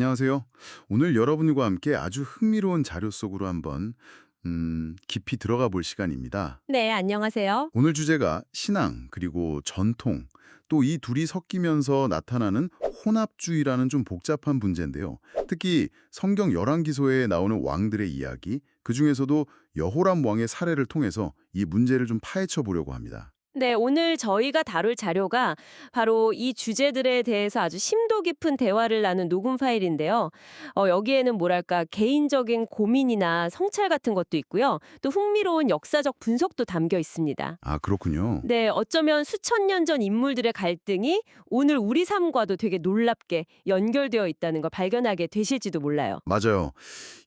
안녕하세요. 오늘 여러분과 함께 아주 흥미로운 자료 속으로 한번 음, 깊이 들어가 볼 시간입니다. 네, 안녕하세요. 오늘 주제가 신앙 그리고 전통 또 이 둘이 섞이면서 나타나는 혼합주의라는 좀 복잡한 문제인데요. 특히 성경 열왕기소에 나오는 왕들의 이야기 그중에서도 여호람 왕의 사례를 통해서 이 문제를 좀 파헤쳐 보려고 합니다. 네, 오늘 저희가 다룰 자료가 바로 이 주제들에 대해서 아주 심도 깊은 대화를 나눈 녹음 파일인데요. 어, 여기에는 뭐랄까 개인적인 고민이나 성찰 같은 것도 있고요. 또 흥미로운 역사적 분석도 담겨 있습니다. 아, 그렇군요. 네, 어쩌면 수천 년 전 인물들의 갈등이 오늘 우리 삶과도 되게 놀랍게 연결되어 있다는 걸 발견하게 되실지도 몰라요. 맞아요.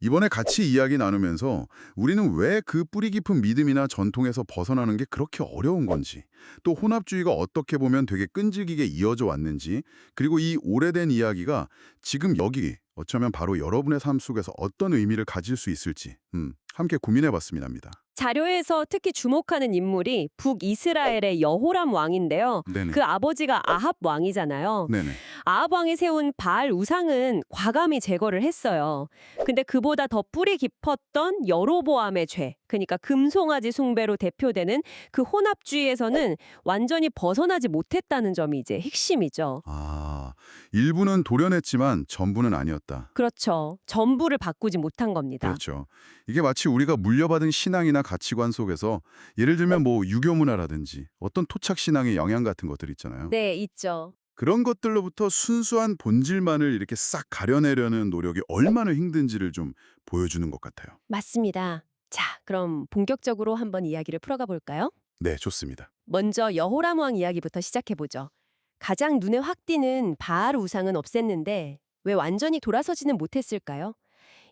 이번에 같이 이야기 나누면서 우리는 왜 그 뿌리 깊은 믿음이나 전통에서 벗어나는 게 그렇게 어려운 건지, 또 혼합주의가 어떻게 보면 되게 끈질기게 이어져 왔는지, 그리고 이 오래된 이야기가 지금 여기 어쩌면 바로 여러분의 삶 속에서 어떤 의미를 가질 수 있을지 음, 함께 고민해 봤으면 합니다. 자료에서 특히 주목하는 인물이 북이스라엘의 여호람 왕인데요. 네네. 그 아버지가 아합 왕이잖아요. 네네. 아합 왕이 세운 바알 우상은 과감히 제거를 했어요. 근데 그보다 더 뿌리 깊었던 여로보암의 죄, 그러니까 금송아지 숭배로 대표되는 그 혼합주의에서는 완전히 벗어나지 못했다는 점이 이제 핵심이죠. 아, 일부는 도려냈지만 전부는 아니었다. 그렇죠. 전부를 바꾸지 못한 겁니다. 그렇죠. 이게 마치 우리가 물려받은 신앙이나 가치관 속에서 예를 들면 뭐 유교 문화라든지 어떤 토착 신앙의 영향 같은 것들 있잖아요. 네, 있죠. 그런 것들로부터 순수한 본질만을 이렇게 싹 가려내려는 노력이 얼마나 힘든지를 좀 보여주는 것 같아요. 맞습니다. 자, 그럼 본격적으로 한번 이야기를 풀어가 볼까요? 네, 좋습니다. 먼저 여호람 왕 이야기부터 시작해 보죠. 가장 눈에 확 띄는 바알 우상은 없앴는데 왜 완전히 돌아서지는 못했을까요?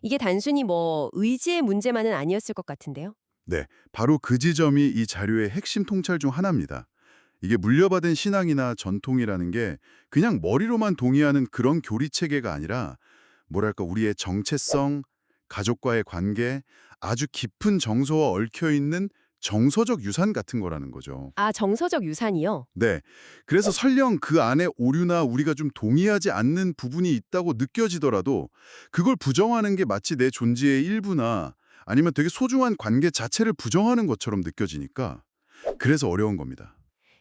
이게 단순히 뭐 의지의 문제만은 아니었을 것 같은데요. 네, 바로 그 지점이 이 자료의 핵심 통찰 중 하나입니다. 이게 물려받은 신앙이나 전통이라는 게 그냥 머리로만 동의하는 그런 교리 체계가 아니라 뭐랄까 우리의 정체성, 가족과의 관계, 아주 깊은 정서와 얽혀 있는 정서적 유산 같은 거라는 거죠. 아, 정서적 유산이요? 네. 그래서 설령 그 안에 오류나 우리가 좀 동의하지 않는 부분이 있다고 느껴지더라도 그걸 부정하는 게 마치 내 존재의 일부나 아니면 되게 소중한 관계 자체를 부정하는 것처럼 느껴지니까 그래서 어려운 겁니다.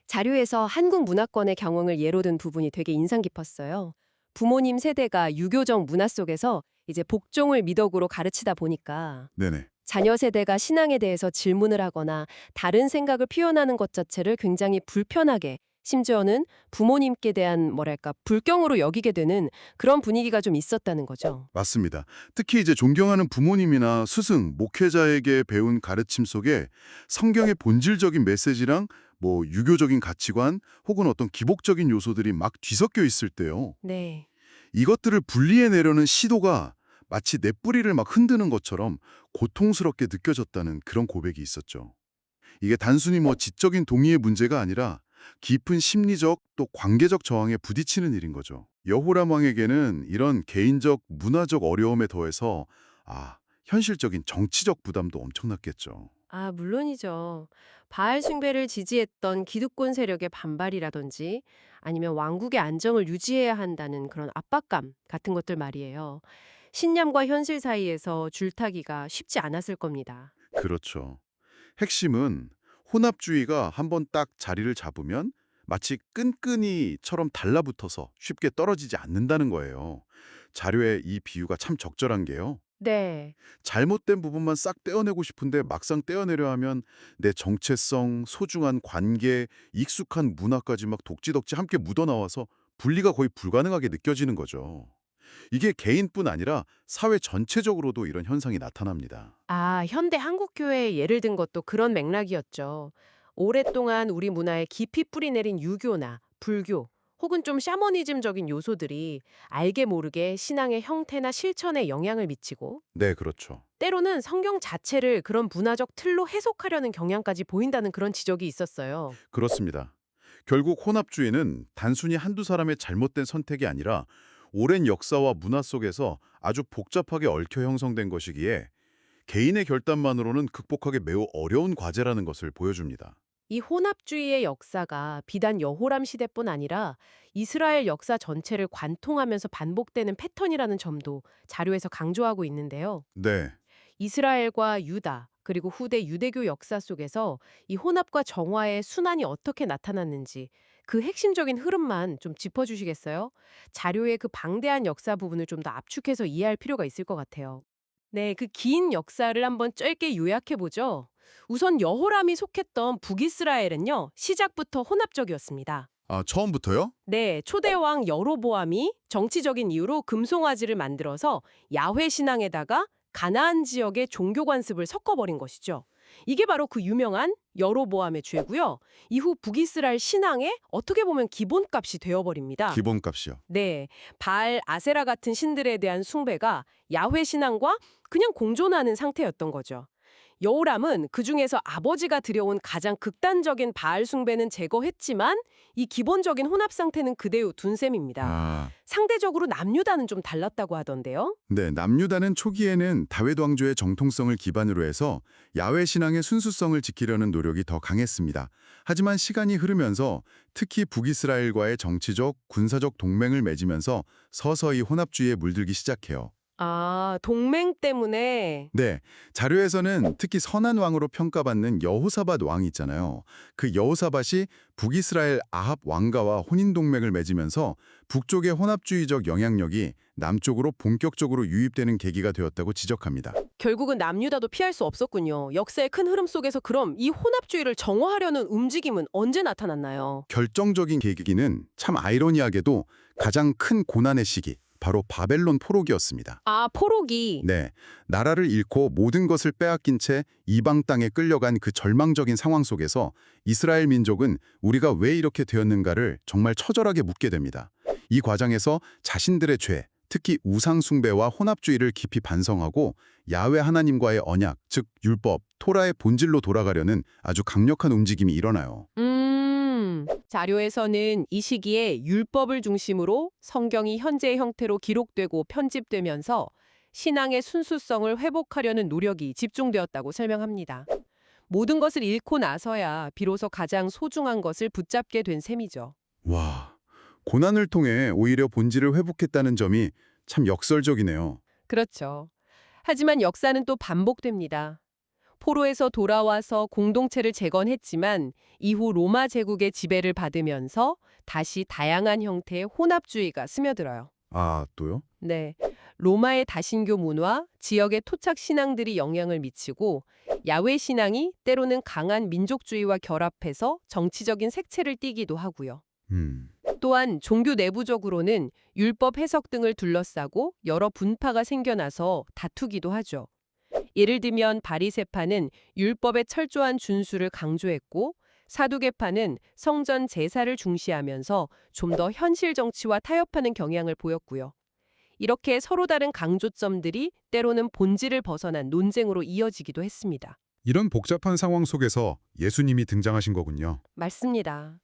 자료에서 한국 문화권의 경험을 예로 든 부분이 되게 인상 깊었어요. 부모님 세대가 유교적 문화 속에서 이제 복종을 미덕으로 가르치다 보니까 네네. 자녀 세대가 신앙에 대해서 질문을 하거나 다른 생각을 표현하는 것 자체를 굉장히 불편하게 심지어는 부모님께 대한 뭐랄까 불경으로 여기게 되는 그런 분위기가 좀 있었다는 거죠. 맞습니다. 특히 이제 존경하는 부모님이나 스승, 목회자에게 배운 가르침 속에 성경의 본질적인 메시지랑 뭐 유교적인 가치관 혹은 어떤 기복적인 요소들이 막 뒤섞여 있을 때요. 네. 이것들을 분리해내려는 시도가 마치 내 뿌리를 막 흔드는 것처럼 고통스럽게 느껴졌다는 그런 고백이 있었죠. 이게 단순히 뭐 지적인 동의의 문제가 아니라 깊은 심리적 또 관계적 저항에 부딪히는 일인 거죠. 여호람 왕에게는 이런 개인적 문화적 어려움에 더해서 아, 현실적인 정치적 부담도 엄청났겠죠. 아, 물론이죠. 바알 숭배를 지지했던 기득권 세력의 반발이라든지 아니면 왕국의 안정을 유지해야 한다는 그런 압박감 같은 것들 말이에요. 신념과 현실 사이에서 줄타기가 쉽지 않았을 겁니다. 그렇죠. 핵심은 혼합주의가 한번 딱 자리를 잡으면 마치 끈끈이처럼 달라붙어서 쉽게 떨어지지 않는다는 거예요. 자료의 이 비유가 참 적절한 게요. 네. 잘못된 부분만 싹 떼어내고 싶은데 막상 떼어내려 하면 내 정체성, 소중한 관계, 익숙한 문화까지 막 독지독지 함께 묻어나와서 분리가 거의 불가능하게 느껴지는 거죠. 이게 개인뿐 아니라 사회 전체적으로도 이런 현상이 나타납니다. 아, 현대 한국 교회의 예를 든 것도 그런 맥락이었죠. 오랫동안 우리 문화에 깊이 뿌리 내린 유교나 불교 혹은 좀 샤머니즘적인 요소들이 알게 모르게 신앙의 형태나 실천에 영향을 미치고 네, 그렇죠. 때로는 성경 자체를 그런 문화적 틀로 해석하려는 경향까지 보인다는 그런 지적이 있었어요. 그렇습니다. 결국 혼합주의는 단순히 한두 사람의 잘못된 선택이 아니라 오랜 역사와 문화 속에서 아주 복잡하게 얽혀 형성된 것이기에 개인의 결단만으로는 극복하기 매우 어려운 과제라는 것을 보여줍니다. 이 혼합주의의 역사가 비단 여호람 시대뿐 아니라 이스라엘 역사 전체를 관통하면서 반복되는 패턴이라는 점도 자료에서 강조하고 있는데요. 네. 이스라엘과 유다, 그리고 후대 유대교 역사 속에서 이 혼합과 정화의 순환이 어떻게 나타났는지 그 핵심적인 흐름만 좀 짚어주시겠어요? 자료의 그 방대한 역사 부분을 좀 더 압축해서 이해할 필요가 있을 것 같아요. 네, 그 긴 역사를 한번 짧게 요약해보죠. 우선 여호람이 속했던 북이스라엘은요, 시작부터 혼합적이었습니다. 아, 처음부터요? 네, 초대왕 여로보암이 정치적인 이유로 금송아지를 만들어서 야훼 신앙에다가 가나안 지역의 종교 관습을 섞어버린 것이죠. 이게 바로 그 유명한 여로보암의 죄고요. 이후 북이스라엘 신앙에 어떻게 보면 기본값이 되어버립니다. 기본값이요. 네, 바알, 아세라 같은 신들에 대한 숭배가 야훼 신앙과 그냥 공존하는 상태였던 거죠. 여호람은 그 중에서 아버지가 들여온 가장 극단적인 바알 숭배는 제거했지만 이 기본적인 혼합 상태는 그대로 둔 셈입니다. 아, 상대적으로 남유다는 좀 달랐다고 하던데요. 네, 남유다는 초기에는 다윗 왕조의 정통성을 기반으로 해서 야훼 신앙의 순수성을 지키려는 노력이 더 강했습니다. 하지만 시간이 흐르면서 특히 북이스라엘과의 정치적, 군사적 동맹을 맺으면서 서서히 혼합주의에 물들기 시작해요. 아, 동맹 때문에 네, 자료에서는 특히 선한 왕으로 평가받는 여호사밧 왕이 있잖아요. 그 여호사밧이 북이스라엘 아합 왕가와 혼인 동맹을 맺으면서 북쪽의 혼합주의적 영향력이 남쪽으로 본격적으로 유입되는 계기가 되었다고 지적합니다. 결국은 남유다도 피할 수 없었군요. 역사의 큰 흐름 속에서 그럼 이 혼합주의를 정화하려는 움직임은 언제 나타났나요? 결정적인 계기는 참 아이러니하게도 가장 큰 고난의 시기, 바로 바벨론 포로기였습니다. 아, 포로기. 네, 나라를 잃고 모든 것을 빼앗긴 채 이방 땅에 끌려간 그 절망적인 상황 속에서 이스라엘 민족은 우리가 왜 이렇게 되었는가를 정말 처절하게 묻게 됩니다. 이 과정에서 자신들의 죄, 특히 우상 숭배와 혼합주의를 깊이 반성하고 야훼 하나님과의 언약, 즉 율법, 토라의 본질로 돌아가려는 아주 강력한 움직임이 일어나요. 음, 자료에서는 이 시기에 율법을 중심으로 성경이 현재의 형태로 기록되고 편집되면서 신앙의 순수성을 회복하려는 노력이 집중되었다고 설명합니다. 모든 것을 잃고 나서야 비로소 가장 소중한 것을 붙잡게 된 셈이죠. 와, 고난을 통해 오히려 본질을 회복했다는 점이 참 역설적이네요. 그렇죠. 하지만 역사는 또 반복됩니다. 포로에서 돌아와서 공동체를 재건했지만 이후 로마 제국의 지배를 받으면서 다시 다양한 형태의 혼합주의가 스며들어요. 아, 또요? 네. 로마의 다신교 문화, 지역의 토착 신앙들이 영향을 미치고 야훼 신앙이 때로는 강한 민족주의와 결합해서 정치적인 색채를 띠기도 하고요. 음. 또한 종교 내부적으로는 율법 해석 등을 둘러싸고 여러 분파가 생겨나서 다투기도 하죠. 예를 들면 바리세파는 율법의 철저한 준수를 강조했고 사두개파는 성전 제사를 중시하면서 좀 더 현실 정치와 타협하는 경향을 보였고요. 이렇게 서로 다른 강조점들이 때로는 본질을 벗어난 논쟁으로 이어지기도 했습니다. 이런 복잡한 상황 속에서 예수님이 등장하신 거군요. 맞습니다.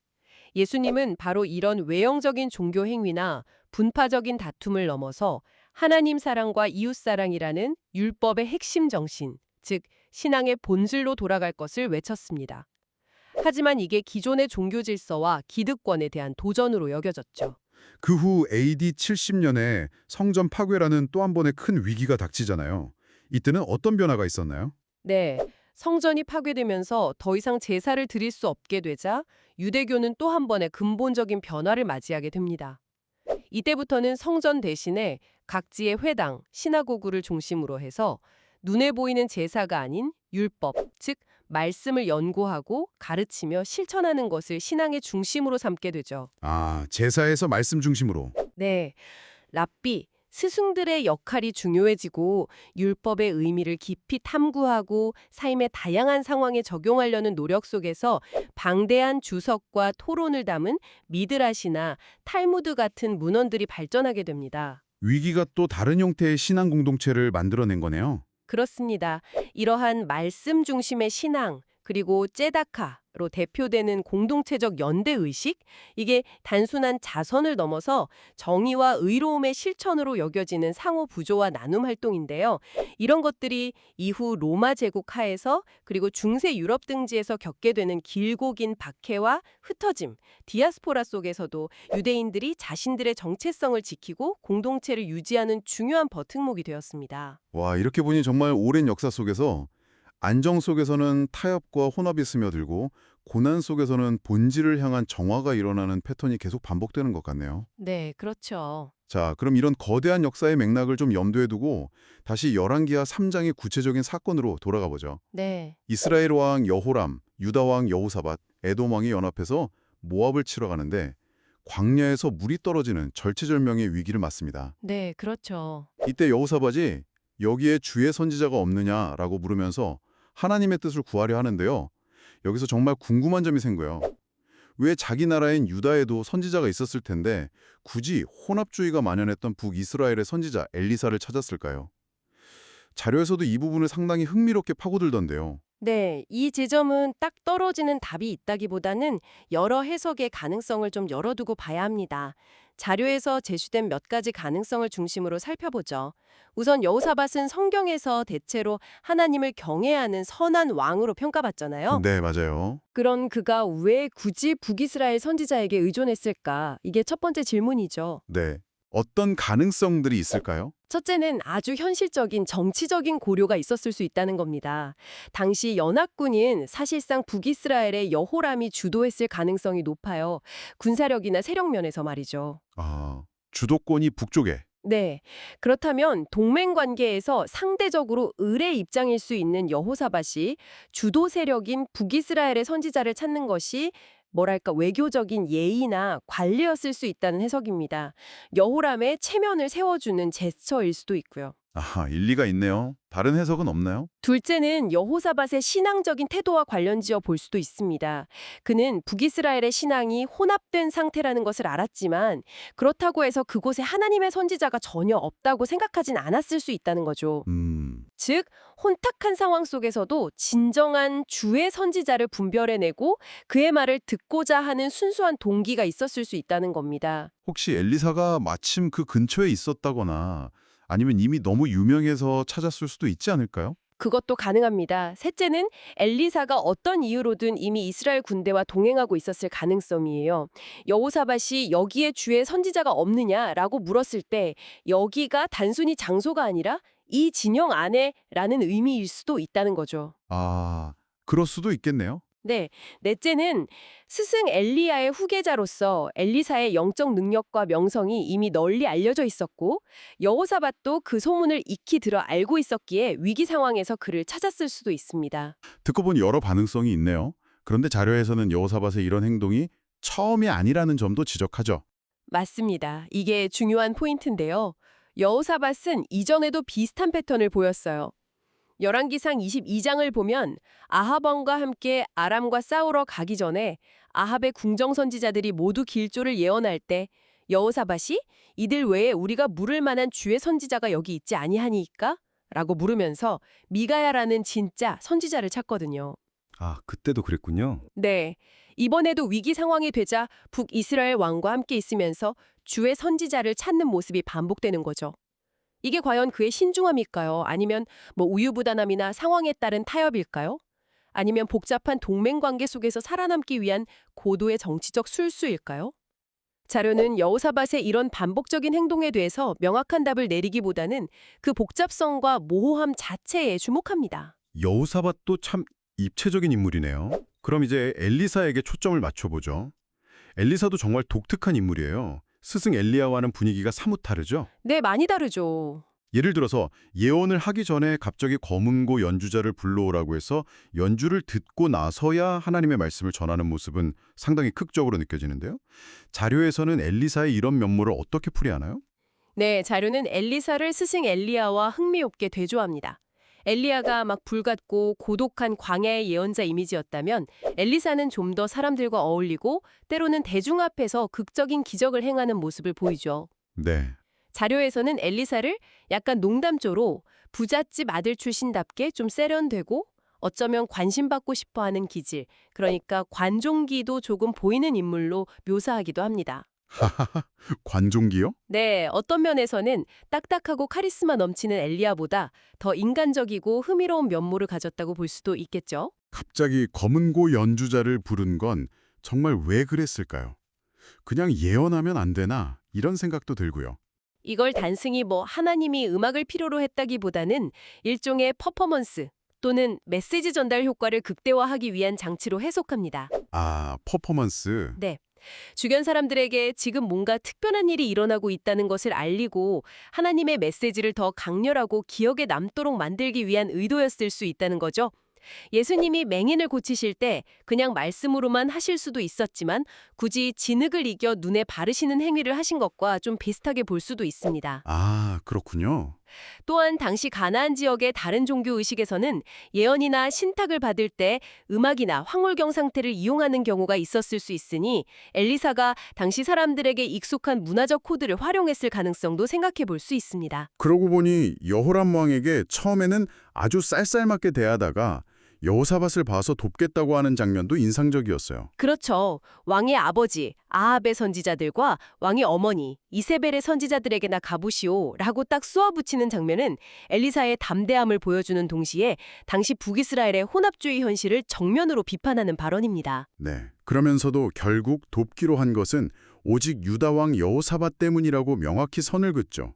예수님은 바로 이런 외형적인 종교 행위나 분파적인 다툼을 넘어서 하나님 사랑과 이웃 사랑이라는 율법의 핵심 정신, 즉 신앙의 본질로 돌아갈 것을 외쳤습니다. 하지만 이게 기존의 종교 질서와 기득권에 대한 도전으로 여겨졌죠. 그 후 AD 70년에 성전 파괴라는 또 한 번의 큰 위기가 닥치잖아요. 이때는 어떤 변화가 있었나요? 네. 성전이 파괴되면서 더 이상 제사를 드릴 수 없게 되자 유대교는 또 한 번의 근본적인 변화를 맞이하게 됩니다. 이때부터는 성전 대신에 각지의 회당, 시나고구를 중심으로 해서 눈에 보이는 제사가 아닌 율법, 즉 말씀을 연구하고 가르치며 실천하는 것을 신앙의 중심으로 삼게 되죠. 아, 제사에서 말씀 중심으로. 네. 랍비, 스승들의 역할이 중요해지고 율법의 의미를 깊이 탐구하고 삶의 다양한 상황에 적용하려는 노력 속에서 방대한 주석과 토론을 담은 미드라시나 탈무드 같은 문헌들이 발전하게 됩니다. 위기가 또 다른 형태의 신앙 공동체를 만들어낸 거네요. 그렇습니다. 이러한 말씀 중심의 신앙, 그리고 째다카로 대표되는 공동체적 연대 의식 이게 단순한 자선을 넘어서 정의와 의로움의 실천으로 여겨지는 상호 부조와 나눔 활동인데요. 이런 것들이 이후 로마 제국 하에서 그리고 중세 유럽 등지에서 겪게 되는 길고 긴 박해와 흩어짐, 디아스포라 속에서도 유대인들이 자신들의 정체성을 지키고 공동체를 유지하는 중요한 버팀목이 되었습니다. 와, 이렇게 보니 정말 오랜 역사 속에서 안정 속에서는 타협과 혼합이 스며들고 고난 속에서는 본질을 향한 정화가 일어나는 패턴이 계속 반복되는 것 같네요. 네, 그렇죠. 자, 그럼 이런 거대한 역사의 맥락을 좀 염두에 두고 다시 열왕기하 3장의 구체적인 사건으로 돌아가 보죠. 네. 이스라엘 왕 여호람, 유다 왕 여호사밧, 에돔 왕이 연합해서 모압을 치러 가는데 광야에서 물이 떨어지는 절체절명의 위기를 맞습니다. 네, 그렇죠. 이때 여호사밧이 여기에 주의 선지자가 없느냐라고 물으면서 하나님의 뜻을 구하려 하는데요. 여기서 정말 궁금한 점이 생겨요. 왜 자기 나라인 유다에도 선지자가 있었을 텐데 굳이 혼합주의가 만연했던 북이스라엘의 선지자 엘리사를 찾았을까요? 자료에서도 이 부분을 상당히 흥미롭게 파고들던데요. 네, 이 지점은 딱 떨어지는 답이 있다기보다는 여러 해석의 가능성을 좀 열어두고 봐야 합니다. 자료에서 제시된 몇 가지 가능성을 중심으로 살펴보죠. 우선 여호사밧은 성경에서 대체로 하나님을 경외하는 선한 왕으로 평가받잖아요. 네, 맞아요. 그런 그가 왜 굳이 북이스라엘 선지자에게 의존했을까? 이게 첫 번째 질문이죠. 네. 어떤 가능성들이 있을까요? 첫째는 아주 현실적인 정치적인 고려가 있었을 수 있다는 겁니다. 당시 연합군인 사실상 북이스라엘의 여호람이 주도했을 가능성이 높아요. 군사력이나 세력 면에서 말이죠. 아, 주도권이 북쪽에. 네. 그렇다면 동맹 관계에서 상대적으로 을의 입장일 수 있는 여호사밧이 주도 세력인 북이스라엘의 선지자를 찾는 것이 뭐랄까 외교적인 예의나 관리였을 수 있다는 해석입니다. 여호람의 체면을 세워주는 제스처일 수도 있고요. 아하, 일리가 있네요. 다른 해석은 없나요? 둘째는 여호사밧의 신앙적인 태도와 관련지어 볼 수도 있습니다. 그는 북이스라엘의 신앙이 혼합된 상태라는 것을 알았지만 그렇다고 해서 그곳에 하나님의 선지자가 전혀 없다고 생각하진 않았을 수 있다는 거죠. 음, 즉 혼탁한 상황 속에서도 진정한 주의 선지자를 분별해내고 그의 말을 듣고자 하는 순수한 동기가 있었을 수 있다는 겁니다. 혹시 엘리사가 마침 그 근처에 있었다거나 아니면 이미 너무 유명해서 찾았을 수도 있지 않을까요? 그것도 가능합니다. 셋째는 엘리사가 어떤 이유로든 이미 이스라엘 군대와 동행하고 있었을 가능성이에요. 여호사밧이 여기에 주의 선지자가 없느냐라고 물었을 때 여기가 단순히 장소가 아니라 이 진영 안에라는 의미일 수도 있다는 거죠. 아, 그럴 수도 있겠네요. 네, 넷째는 스승 엘리야의 후계자로서 엘리사의 영적 능력과 명성이 이미 널리 알려져 있었고 여호사밧도 그 소문을 익히 들어 알고 있었기에 위기 상황에서 그를 찾았을 수도 있습니다. 듣고 보니 여러 가능성이 있네요. 그런데 자료에서는 여호사밧의 이런 행동이 처음이 아니라는 점도 지적하죠. 맞습니다. 이게 중요한 포인트인데요. 여호사밧은 이전에도 비슷한 패턴을 보였어요. 열왕기상 22장을 보면 아합 왕과 함께 아람과 싸우러 가기 전에 아합의 궁정 선지자들이 모두 길조를 예언할 때 여호사밧이 이들 외에 우리가 물을 만한 주의 선지자가 여기 있지 아니하니까? 라고 물으면서 미가야라는 진짜 선지자를 찾거든요. 아, 그때도 그랬군요. 네. 이번에도 위기 상황이 되자 북이스라엘 왕과 함께 있으면서 주의 선지자를 찾는 모습이 반복되는 거죠. 이게 과연 그의 신중함일까요? 아니면 뭐 우유부단함이나 상황에 따른 타협일까요? 아니면 복잡한 동맹 관계 속에서 살아남기 위한 고도의 정치적 술수일까요? 자료는 여호사밧의 이런 반복적인 행동에 대해서 명확한 답을 내리기보다는 그 복잡성과 모호함 자체에 주목합니다. 여우사밧도 참 입체적인 인물이네요. 그럼 이제 엘리사에게 초점을 맞춰보죠. 엘리사도 정말 독특한 인물이에요. 스승 엘리야와는 분위기가 사뭇 다르죠? 네, 많이 다르죠. 예를 들어서 예언을 하기 전에 갑자기 검은고 연주자를 불러오라고 해서 연주를 듣고 나서야 하나님의 말씀을 전하는 모습은 상당히 극적으로 느껴지는데요. 자료에서는 엘리사의 이런 면모를 어떻게 풀이하나요? 네, 자료는 엘리사를 스승 엘리야와 흥미롭게 대조합니다. 엘리야가 막 불같고 고독한 광야의 예언자 이미지였다면 엘리사는 좀 더 사람들과 어울리고 때로는 대중 앞에서 극적인 기적을 행하는 모습을 보이죠. 네. 자료에서는 엘리사를 약간 농담조로 부잣집 아들 출신답게 좀 세련되고 어쩌면 관심받고 싶어하는 기질, 그러니까 관종기도 조금 보이는 인물로 묘사하기도 합니다. 하하하, 관종기요? 네, 어떤 면에서는 딱딱하고 카리스마 넘치는 엘리야보다 더 인간적이고 흥미로운 면모를 가졌다고 볼 수도 있겠죠. 갑자기 검은고 연주자를 부른 건 정말 왜 그랬을까요? 그냥 예언하면 안 되나 이런 생각도 들고요. 이걸 단순히 뭐 하나님이 음악을 필요로 했다기보다는 일종의 퍼포먼스 또는 메시지 전달 효과를 극대화하기 위한 장치로 해석합니다. 아, 퍼포먼스. 네. 주변 사람들에게 지금 뭔가 특별한 일이 일어나고 있다는 것을 알리고 하나님의 메시지를 더 강렬하고 기억에 남도록 만들기 위한 의도였을 수 있다는 거죠. 예수님이 맹인을 고치실 때 그냥 말씀으로만 하실 수도 있었지만 굳이 진흙을 이겨 눈에 바르시는 행위를 하신 것과 좀 비슷하게 볼 수도 있습니다. 아, 그렇군요. 또한 당시 가나안 지역의 다른 종교 의식에서는 예언이나 신탁을 받을 때 음악이나 황홀경 상태를 이용하는 경우가 있었을 수 있으니 엘리사가 당시 사람들에게 익숙한 문화적 코드를 활용했을 가능성도 생각해 볼 수 있습니다. 그러고 보니 여호람 왕에게 처음에는 아주 쌀쌀맞게 대하다가 여호사밧을 봐서 돕겠다고 하는 장면도 인상적이었어요. 그렇죠. 왕의 아버지 아합의 선지자들과 왕의 어머니 이세벨의 선지자들에게나 가보시오라고 딱 쏘아붙이는 장면은 엘리사의 담대함을 보여주는 동시에 당시 북이스라엘의 혼합주의 현실을 정면으로 비판하는 발언입니다. 네. 그러면서도 결국 돕기로 한 것은 오직 유다 왕 여호사밧 때문이라고 명확히 선을 긋죠.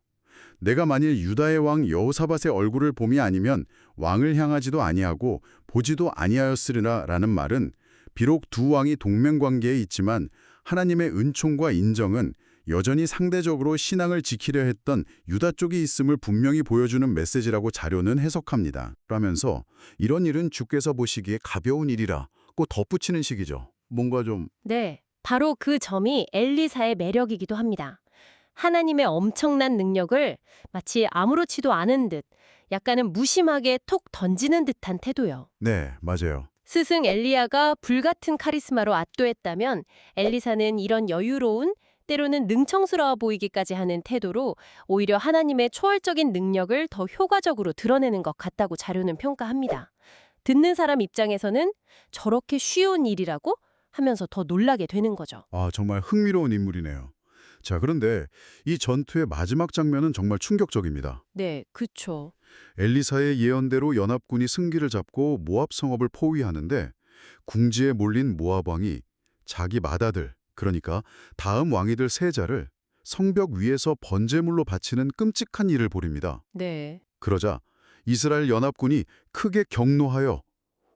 내가 만일 유다의 왕 여호사밧의 얼굴을 봄이 아니면 왕을 향하지도 아니하고 보지도 아니하였으리라라는 말은 비록 두 왕이 동맹 관계에 있지만 하나님의 은총과 인정은 여전히 상대적으로 신앙을 지키려 했던 유다 쪽이 있음을 분명히 보여주는 메시지라고 자료는 해석합니다. 그러면서 이런 일은 주께서 보시기에 가벼운 일이라고 덧붙이는 식이죠. 뭔가 좀 네, 바로 그 점이 엘리사의 매력이기도 합니다. 하나님의 엄청난 능력을 마치 아무렇지도 않은 듯 약간은 무심하게 톡 던지는 듯한 태도요. 네, 맞아요. 스승 엘리야가 불같은 카리스마로 압도했다면 엘리사는 이런 여유로운 때로는 능청스러워 보이기까지 하는 태도로 오히려 하나님의 초월적인 능력을 더 효과적으로 드러내는 것 같다고 자료는 평가합니다. 듣는 사람 입장에서는 저렇게 쉬운 일이라고 하면서 더 놀라게 되는 거죠. 아, 정말 흥미로운 인물이네요. 자, 그런데 이 전투의 마지막 장면은 정말 충격적입니다. 네, 그쵸. 엘리사의 예언대로 연합군이 승기를 잡고 모압 성읍을 포위하는데 궁지에 몰린 모압 왕이 자기 맏아들, 그러니까 다음 왕이 될 세자를 성벽 위에서 번제물로 바치는 끔찍한 일을 벌입니다. 네. 그러자 이스라엘 연합군이 크게 경노하여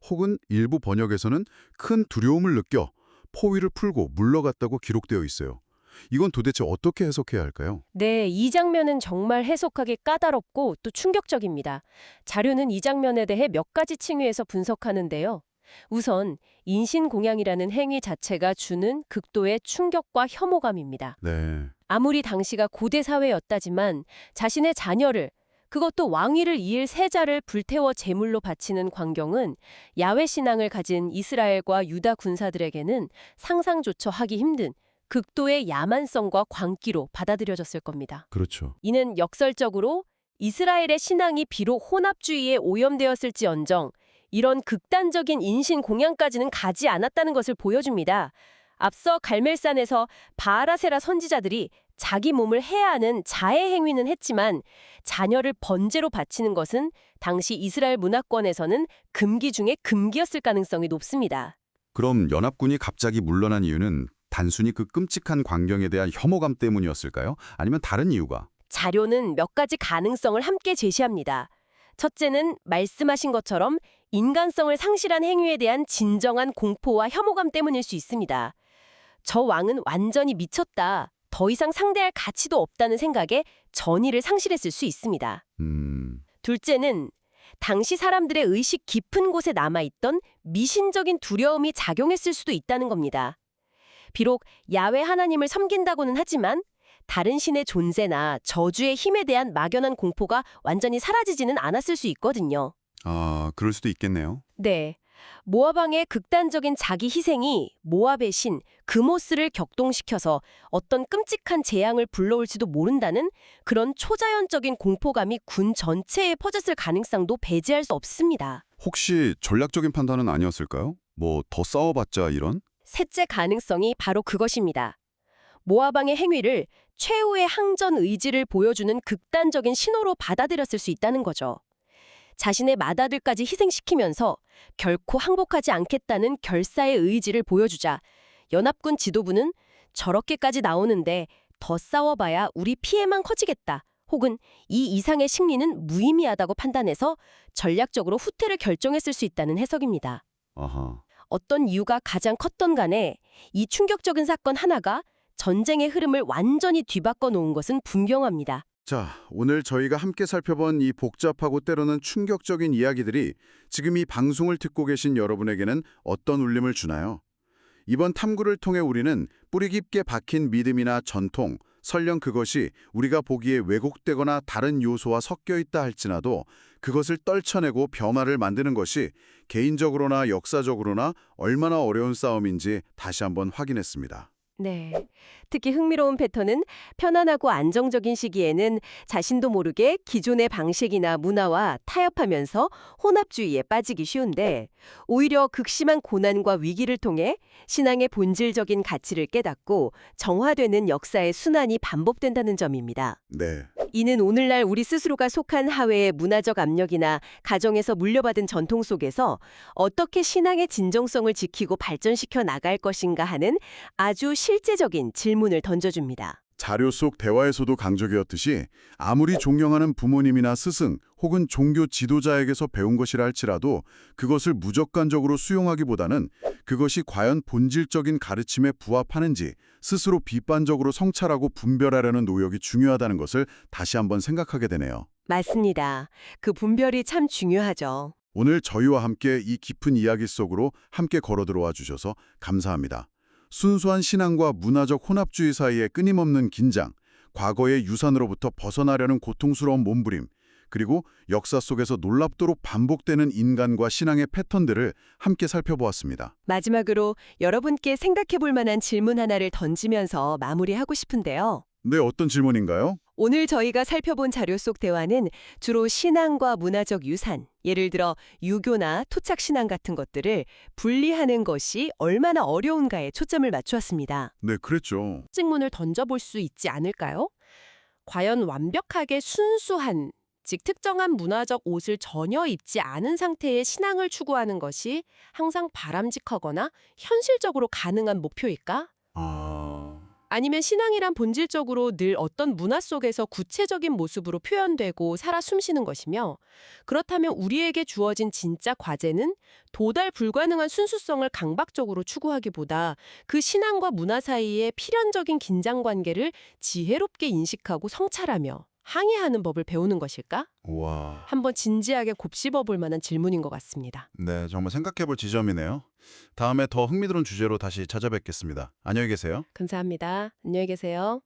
혹은 일부 번역에서는 큰 두려움을 느껴 포위를 풀고 물러갔다고 기록되어 있어요. 이건 도대체 어떻게 해석해야 할까요? 네, 이 장면은 정말 해석하기 까다롭고 또 충격적입니다. 자료는 이 장면에 대해 몇 가지 층위에서 분석하는데요. 우선 인신공양이라는 행위 자체가 주는 극도의 충격과 혐오감입니다. 네, 아무리 당시가 고대 사회였다지만 자신의 자녀를 그것도 왕위를 이을 세자를 불태워 제물로 바치는 광경은 야외 신앙을 가진 이스라엘과 유다 군사들에게는 상상조차 하기 힘든 극도의 야만성과 광기로 받아들여졌을 겁니다. 그렇죠. 이는 역설적으로 이스라엘의 신앙이 비록 혼합주의에 오염되었을지언정 이런 극단적인 인신 공양까지는 가지 않았다는 것을 보여줍니다. 앞서 갈멜산에서 바아라세라 선지자들이 자기 몸을 해야 하는 자해 행위는 했지만 자녀를 번제로 바치는 것은 당시 이스라엘 문화권에서는 금기 중에 금기였을 가능성이 높습니다. 그럼 연합군이 갑자기 물러난 이유는 단순히 그 끔찍한 광경에 대한 혐오감 때문이었을까요? 아니면 다른 이유가? 자료는 몇 가지 가능성을 함께 제시합니다. 첫째는 말씀하신 것처럼 인간성을 상실한 행위에 대한 진정한 공포와 혐오감 때문일 수 있습니다. 저 왕은 완전히 미쳤다. 더 이상 상대할 가치도 없다는 생각에 전의를 상실했을 수 있습니다. 음, 둘째는 당시 사람들의 의식 깊은 곳에 남아있던 미신적인 두려움이 작용했을 수도 있다는 겁니다. 비록 야외 하나님을 섬긴다고는 하지만 다른 신의 존재나 저주의 힘에 대한 막연한 공포가 완전히 사라지지는 않았을 수 있거든요. 아, 그럴 수도 있겠네요. 네. 모아방의 극단적인 자기 희생이 모압의 신 그모스를 격동시켜서 어떤 끔찍한 재앙을 불러올지도 모른다는 그런 초자연적인 공포감이 군 전체에 퍼졌을 가능성도 배제할 수 없습니다. 혹시 전략적인 판단은 아니었을까요? 뭐 더 싸워봤자 이런? 셋째 가능성이 바로 그것입니다. 모아방의 행위를 최후의 항전 의지를 보여주는 극단적인 신호로 받아들였을 수 있다는 거죠. 자신의 맏아들까지 희생시키면서 결코 항복하지 않겠다는 결사의 의지를 보여주자 연합군 지도부는 저렇게까지 나오는데 더 싸워봐야 우리 피해만 커지겠다. 혹은 이 이상의 승리는 무의미하다고 판단해서 전략적으로 후퇴를 결정했을 수 있다는 해석입니다. 아하. 어떤 이유가 가장 컸던 간에 이 충격적인 사건 하나가 전쟁의 흐름을 완전히 뒤바꿔 놓은 것은 분명합니다. 자, 오늘 저희가 함께 살펴본 이 복잡하고 때로는 충격적인 이야기들이 지금 이 방송을 듣고 계신 여러분에게는 어떤 울림을 주나요? 이번 탐구를 통해 우리는 뿌리 깊게 박힌 믿음이나 전통, 설령 그것이 우리가 보기에 왜곡되거나 다른 요소와 섞여 있다 할지라도 그것을 떨쳐내고 변화를 만드는 것이 개인적으로나 역사적으로나 얼마나 어려운 싸움인지 다시 한번 확인했습니다. 네. 특히 흥미로운 패턴은 편안하고 안정적인 시기에는 자신도 모르게 기존의 방식이나 문화와 타협하면서 혼합주의에 빠지기 쉬운데 오히려 극심한 고난과 위기를 통해 신앙의 본질적인 가치를 깨닫고 정화되는 역사의 순환이 반복된다는 점입니다. 네. 이는 오늘날 우리 스스로가 속한 하회의 문화적 압력이나 가정에서 물려받은 전통 속에서 어떻게 신앙의 진정성을 지키고 발전시켜 나갈 것인가 하는 아주 실제적인 질문을 던져줍니다. 자료 속 대화에서도 강조되었듯이 아무리 존경하는 부모님이나 스승 혹은 종교 지도자에게서 배운 것이라 할지라도 그것을 무조건적으로 수용하기보다는 그것이 과연 본질적인 가르침에 부합하는지 스스로 비판적으로 성찰하고 분별하려는 노력이 중요하다는 것을 다시 한번 생각하게 되네요. 맞습니다. 그 분별이 참 중요하죠. 오늘 저희와 함께 이 깊은 이야기 속으로 함께 걸어 들어와 주셔서 감사합니다. 순수한 신앙과 문화적 혼합주의 사이의 끊임없는 긴장, 과거의 유산으로부터 벗어나려는 고통스러운 몸부림, 그리고 역사 속에서 놀랍도록 반복되는 인간과 신앙의 패턴들을 함께 살펴보았습니다. 마지막으로 여러분께 생각해 볼 만한 질문 하나를 던지면서 마무리하고 싶은데요. 네, 어떤 질문인가요? 오늘 저희가 살펴본 자료 속 대화는 주로 신앙과 문화적 유산, 예를 들어 유교나 토착신앙 같은 것들을 분리하는 것이 얼마나 어려운가에 초점을 맞추었습니다. 네, 그랬죠. 찍문을 던져볼 수 있지 않을까요? 과연 완벽하게 순수한, 즉 특정한 문화적 옷을 전혀 입지 않은 상태의 신앙을 추구하는 것이 항상 바람직하거나 현실적으로 가능한 목표일까? 아... 아니면 신앙이란 본질적으로 늘 어떤 문화 속에서 구체적인 모습으로 표현되고 살아 숨쉬는 것이며 그렇다면 우리에게 주어진 진짜 과제는 도달 불가능한 순수성을 강박적으로 추구하기보다 그 신앙과 문화 사이의 필연적인 긴장 관계를 지혜롭게 인식하고 성찰하며 항해하는 법을 배우는 것일까? 와... 한번 진지하게 곱씹어 볼 만한 질문인 것 같습니다. 네, 정말 생각해 볼 지점이네요. 다음에 더 흥미로운 주제로 다시 찾아뵙겠습니다. 안녕히 계세요. 감사합니다. 안녕히 계세요.